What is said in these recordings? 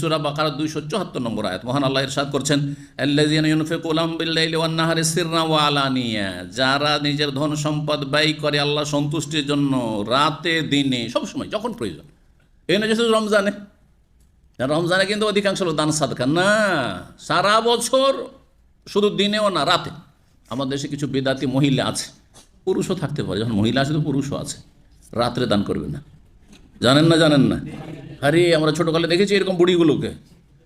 সূরা বাকারা 274 নম্বর আয়াত। মহান আল্লাহ ইরশাদ করছেন আলানিয়া যারা নিজের ধন সম্পদ ব্যয় করে আল্লাহ সন্তুষ্টির জন্য রাতে, দিনে সব সময় যখন প্রয়োজন। এই না শুধু রমজানে রমজানে কিন্তু অধিকাংশ লোক দান সাদকা। না, সারা বছর শুধু দিনেও না, রাতে। আমাদের দেশে কিছু বেদাতি মহিলা আছে, পুরুষও থাকতে পারে। যখন মহিলা আছে তো পুরুষও আছে, রাত্রে দান করবে না। জানেন না জানেন না। আরে, আমরা ছোটোকালে দেখেছি এরকম বুড়িগুলোকে।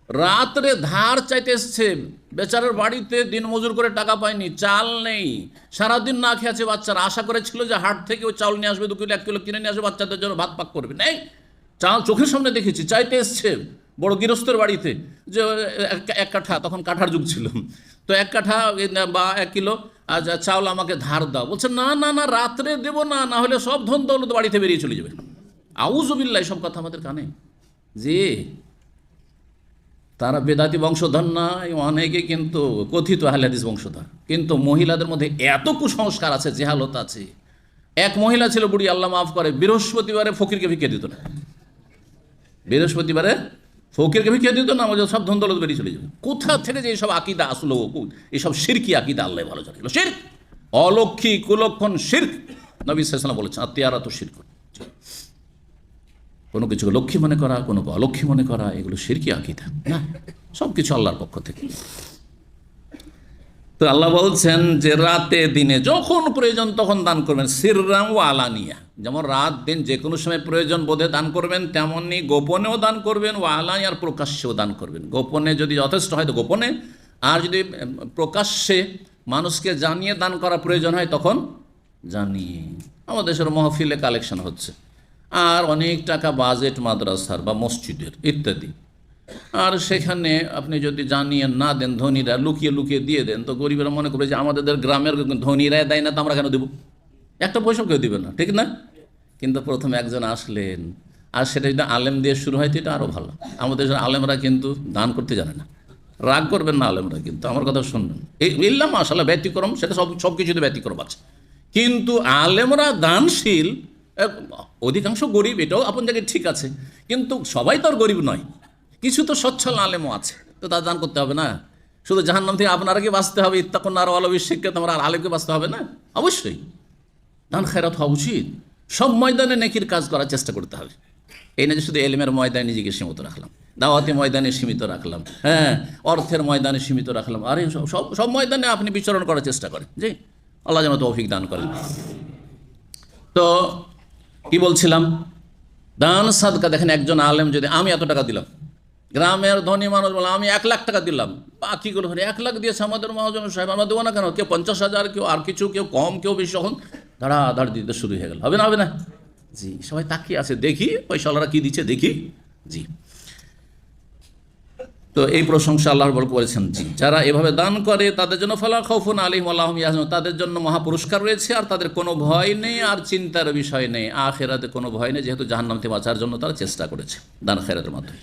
রাত্রে ধার চাইতে এসছে, বেচারার বাড়িতে দিন মজুর করে টাকা পায়নি, চাল নেই। সারাদিন না খেয়ে আছে বাচ্চারা। আশা করেছিল যে হাট থেকে ওই চাল নিয়ে আসবে, দু কিলো, এক কিলো কিনে নিয়ে আসবে, বাচ্চাদের জন্য ভাত পাক করবে। নেই। চাল চোখের সামনে দেখেছি, চাইতে এসছে বড় গৃহস্থের বাড়িতে যে, এক- কাঠা, তখন কাঠার যুগ ছিল। তো এক কাঠা, বা এক কিলো আজ চাউল আমাকে ধার দাও। বলছে, না না না, রাত্রে দেবো না না হলে সব ধন দৌলত বাড়িতে বেরিয়ে চলে যাবে। আউজবিল্লা সব কথা আমাদের কানে। যে তারা বেদাতি বংশধর নয়, অনেকে কিন্তু কথিত আহলাদিস বংশধর। কিন্তু মহিলাদের মধ্যে এত কুসংস্কার আছে, জেহালত আছে। এক মহিলা ছিল বুড়ি, আল্লাহ মাফ করে, বৃহস্পতিবারে ফকিরকে ভিক্ষে দিত না। বৃহস্পতিবারে ফকিরকে ভিক্ষে দিত না, আমাদের সব ধন দৌলত বেরিয়ে চলে যাবে কোথা থেকে যে এইসব আকিদা আসলো এইসব সিরকি আকিদা, আল্লাহ ভালো জানিল শির্ক। অলক্ষী কুলক্ষণ শির্ক। নবী সাল্লাম বলেছেন আত্মীয়ারা তো শির্ক কোনো কিছুকে লক্ষ্মী মনে করা, কোনো অলক্ষ্মী মনে করা, এগুলো সিরকি আকিদা, না? সব কিছু আল্লাহর পক্ষ থেকে। তো আল্লাহ বলছেন যে রাতে, দিনে যখন প্রয়োজন তখন দান করবেন। সিররাম ও আলানিয়া। যেমন রাত, দিন যে কোনো সময় প্রয়োজন বোধে দান করবেন তেমনই গোপনেও দান করবেন। ও আলানিয়ার প্রকাশ্যেও দান করবেন। গোপনে যদি যথেষ্ট হয় তো গোপনে। আর যদি প্রকাশ্যে মানুষকে জানিয়ে দান করা প্রয়োজন হয় তখন জানিয়ে। আমাদের দেশের মহফিলে কালেকশন হচ্ছে। আর অনেক টাকা বাজেট মাদ্রাসার বা মসজিদের, ইত্যাদি। আর সেখানে আপনি যদি জানিয়ে না দেন, ধনীরা লুকিয়ে লুকিয়ে দিয়ে দেন, তো গরিবেরা মনে করবে যে আমাদের গ্রামের ধনীরা দেয় না, তো আমরা কেন দেব? একটা পয়সা কেউ দেবে না, ঠিক না? কিন্তু প্রথমে একজন আসলেন, আর সেটা যদি আলেম দিয়ে শুরু হয়, তো এটা আরও ভালো। আমাদের আলেমরা কিন্তু দান করতে জানে না। রাগ করবেন না আলেমরা কিন্তু, আমার কথা শুনবেন। এই ইল্লাম আসলে ব্যতিক্রম, সেটা সব সব কিছুতে ব্যতিক্রম আছে। কিন্তু আলেমরা দানশীল অধিকাংশ গরিব, এটাও আপন জায়গায় ঠিক আছে। কিন্তু সবাই তো আর গরিব নয়। কিছু তো সচ্ছল আলেমও আছে। তো তা দান করতে হবে না। শুধু জাহান্নাম থেকে আপনারা কি বাঁচতে হবে? ইত্তাকুন আর অলবি শিক্ষা তোমার আর আলেমকে বাঁচতে হবে না? অবশ্যই। দান খেরাত হওয়া উচিত। সব ময়দানে নেকির কাজ করার চেষ্টা করতে হবে। এই না যে শুধু এলিমের ময়দানে নিজেকে সীমিত রাখলাম। দাওয়াতি ময়দানে সীমিত রাখলাম। হ্যাঁ অর্থের ময়দানে সীমিত রাখলাম। আরে, সব- সব সব ময়দানে আপনি বিচরণ করার চেষ্টা করেন। জি, আল্লাহ যেন তৌফিক দান করেন। তো কি বলছিলাম? দান সাদকা, দেখেন একজন আলেম যদি আমি এত টাকা দিলাম, গ্রামের ধনী মানুষ বলে, আমি এক লাখ টাকা দিলাম বাকিগুলো ধরে এক লাখ দিয়েছে আমাদের মহাজন সাহেব, আমরা দেবো না কেন? কেউ পঞ্চাশ হাজার, কেউ আর কিছু, কেউ কম, কেউ বেশি যখন ধাড় দিতে শুরু হয়ে গেল। হবে না হবে না? জি, সবাই তাকিয়ে আছে, দেখি, পয়সাওয়ালারা কী দিচ্ছে, দেখি। জি। তো এই প্রশংসা আল্লাহর বল করেছেন জি। যারা এভাবে দান করে, তাদের জন্য ফলা খৌফুন আলিম আল্লাহ ইয়াহম তাদের জন্য মহাপুরস্কার রয়েছে আর তাদের কোনো ভয় নেই আর চিন্তার বিষয় নেই। আখেরাতে কোনো ভয় নেই, যেহেতু জাহান্নামতে বাঁচার জন্য তারা চেষ্টা করেছে দান খেরাতের মাধ্যমে।